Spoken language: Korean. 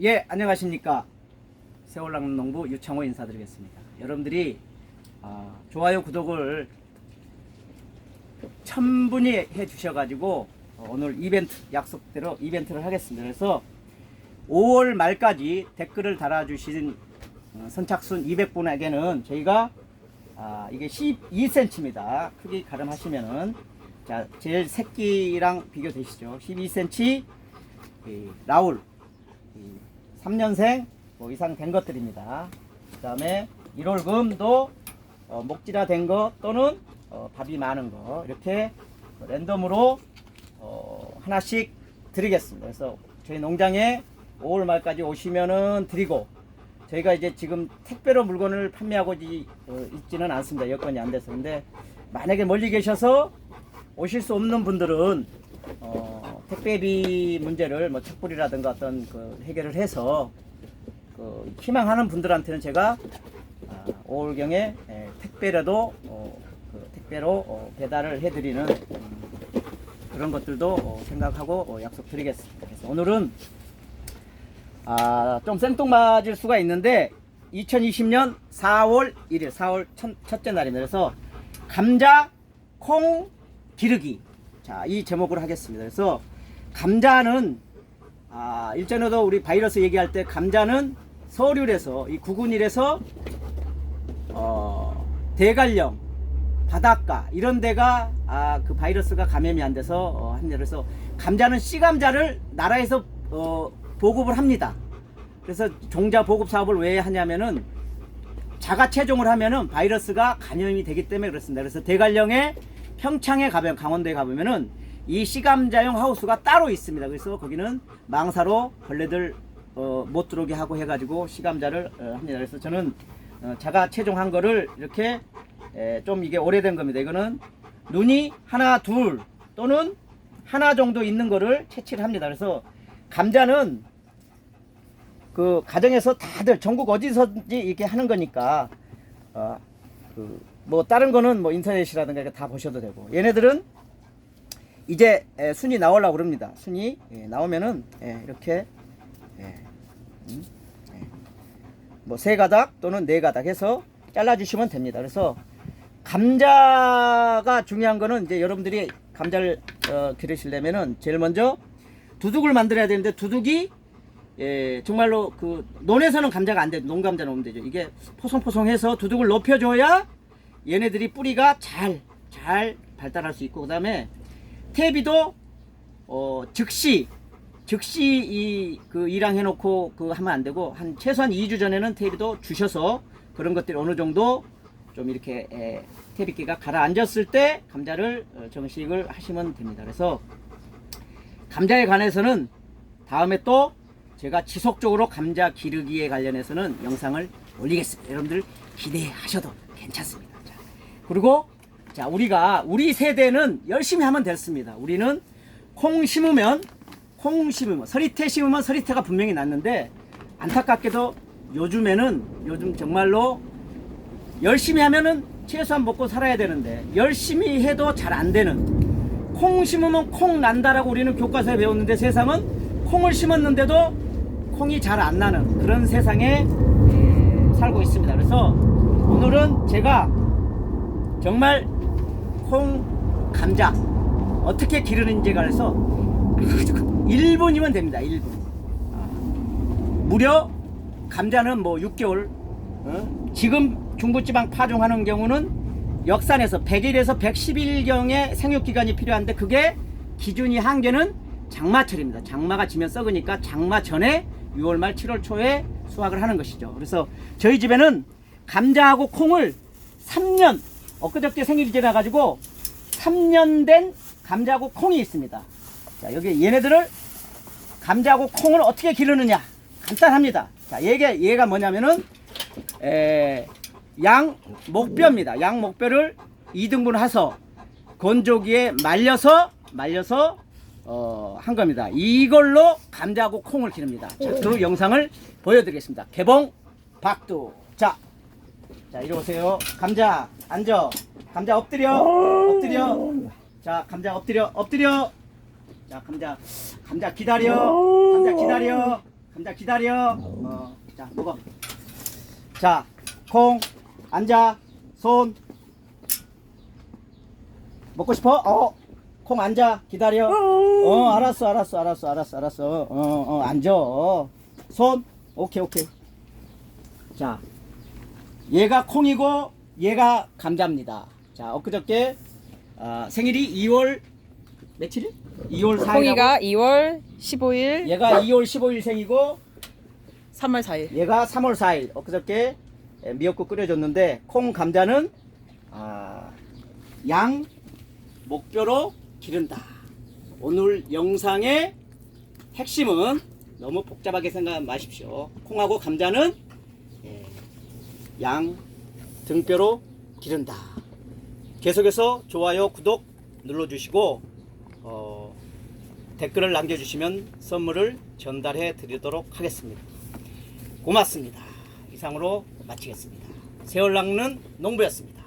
예, 안녕하십니까. 세월남농부 유창호 인사드리겠습니다. 여러분들이 아, 좋아요, 구독을 천분히 해 주셔가지고 어, 오늘 이벤트 약속대로 이벤트를 하겠습니다. 그래서 5월 말까지 댓글을 달아주신 어, 선착순 200분에게는 저희가 아, 이게 12cm입니다. 크기 가름하시면은 자 제일 새끼랑 비교되시죠? 12cm 이 라울 이 3년생 뭐 이상 된 것들입니다. 그 다음에 1월금도 어, 목질화 된거 또는 어, 밥이 많은 거 이렇게 랜덤으로 어, 하나씩 드리겠습니다. 그래서 저희 농장에 5월 말까지 오시면은 드리고 저희가 이제 지금 택배로 물건을 판매하고 있, 어, 있지는 않습니다. 여건이 안 돼서. 근데 만약에 멀리 계셔서 오실 수 없는 분들은 어, 택배비 문제를 뭐 착불이라든가 어떤 그 해결을 해서 그 희망하는 분들한테는 제가 아, 5월경에 에, 택배라도 어, 그 택배로 어, 배달을 해드리는 음, 그런 것들도 어, 생각하고 어, 약속드리겠습니다. 그래서 오늘은 아, 좀 생뚱맞을 수가 있는데 2020년 4월 1일 4월 첫, 첫째 날입니다. 그래서 감자 콩 기르기 자, 이 제목으로 하겠습니다. 그래서 감자는 아, 일전에도 우리 바이러스 얘기할 때 감자는 서울에서 이 구군일에서 어, 대관령 바닷가 이런 데가 아, 그 바이러스가 감염이 안 돼서 어, 합니다. 그래서 감자는 씨 감자를 나라에서 어, 보급을 합니다. 그래서 종자 보급 사업을 왜 하냐면은 자가 체종을 하면은 바이러스가 감염이 되기 때문에 그렇습니다. 그래서 대관령에 평창에 가면 강원도에 가보면은 이 씨감자용 하우스가 따로 있습니다. 그래서 거기는 망사로 벌레들 어, 못 들어오게 하고 해가지고 씨감자를 어, 합니다. 그래서 저는 어, 자가 체종한 거를 이렇게 에, 좀 이게 오래된 겁니다. 이거는 눈이 하나 둘 또는 하나 정도 있는 거를 채취를 합니다. 그래서 감자는 그 가정에서 다들 전국 어디서든지 이렇게 하는 거니까 어, 그 뭐 다른 거는 뭐 인터넷이라든가 다 보셔도 되고 얘네들은 이제 에, 순이 나오려고 그럽니다. 순이 예, 나오면은 예, 이렇게 예, 음, 예. 뭐세 가닥 또는 네 가닥 해서 잘라주시면 됩니다. 그래서 감자가 중요한 거는 이제 여러분들이 감자를 어, 기르시려면은 제일 먼저 두둑을 만들어야 되는데 두둑이 예, 정말로 그 논에서는 감자가 안 돼. 농감자 놓으면 되죠. 이게 포송포송해서 두둑을 높여줘야 얘네들이 뿌리가 잘, 잘 발달할 수 있고, 그 다음에 퇴비도 어, 즉시, 즉시 이, 그 일랑 해놓고 그 하면 안 되고, 한 최소한 2주 전에는 퇴비도 주셔서 그런 것들이 어느 정도 좀 이렇게 에, 퇴비기가 가라앉았을 때 감자를 어, 정식을 하시면 됩니다. 그래서 감자에 관해서는 다음에 또 제가 지속적으로 감자 기르기에 관련해서는 영상을 올리겠습니다. 여러분들 기대하셔도 괜찮습니다. 자, 그리고 자 우리가 우리 세대는 열심히 하면 됐습니다. 우리는 콩 심으면 콩 심으면 서리태 심으면 서리태가 분명히 났는데 안타깝게도 요즘에는 요즘 정말로 열심히 하면은 최소한 먹고 살아야 되는데 열심히 해도 잘 안 되는 콩 심으면 콩 난다라고 우리는 교과서에 배웠는데 세상은 콩을 심었는데도 콩이 잘 안 나는 그런 세상에 에, 살고 있습니다. 그래서 오늘은 제가 정말 콩 감자 어떻게 기르는지에 관해서 아주 1분이면 됩니다. 1분. 무려 감자는 뭐 6개월 어? 지금 중부지방 파종하는 경우는 역산에서 100일에서 110일경의 생육기간이 필요한데 그게 기준이 한계는 장마철입니다. 장마가 지면 썩으니까 장마 전에 6월 말 7월 초에 수확을 하는 것이죠. 그래서 저희 집에는 감자하고 콩을 3년 엊그저께 생일이 지나가지고 3년 된 감자하고 콩이 있습니다. 자 여기 얘네들을 감자하고 콩을 어떻게 기르느냐 간단합니다. 자 얘가 얘가 뭐냐면은 에, 양 목뼈입니다. 양 목뼈를 2등분 해서 건조기에 말려서 말려서 어, 한 겁니다. 이걸로 감자하고 콩을 기릅니다. 자, 그 영상을 보여드리겠습니다. 개봉 박두. 자, 자 이리 오세요. 감자 앉아. 감자 엎드려. 엎드려. 자, 감자 엎드려. 엎드려. 자, 감자 감자 기다려. 감자 기다려. 감자 기다려. 어, 자 먹어. 자, 콩 앉아. 손 먹고 싶어? 어, 콩 앉아. 기다려. 어, 알았어, 알았어, 알았어, 알았어, 알았어. 어, 어, 앉아. 손. 오케이, 오케이. 자, 얘가 콩이고 얘가 감자입니다. 자, 엊그저께 아, 생일이 2월 며칠이? 2월 4일. 콩이가 2월 15일, 얘가 2월 15일 생이고 3월 4일. 얘가 3월 4일 엊그저께 에, 미역국 끓여줬는데 콩 감자는 아, 양 목뼈로 기른다. 오늘 영상의 핵심은 너무 복잡하게 생각 마십시오. 콩하고 감자는 예, 양 등뼈로 기른다. 계속해서 좋아요, 구독 눌러주시고 어, 댓글을 남겨주시면 선물을 전달해 드리도록 하겠습니다. 고맙습니다. 이상으로 마치겠습니다. 세월 낚는 농부였습니다.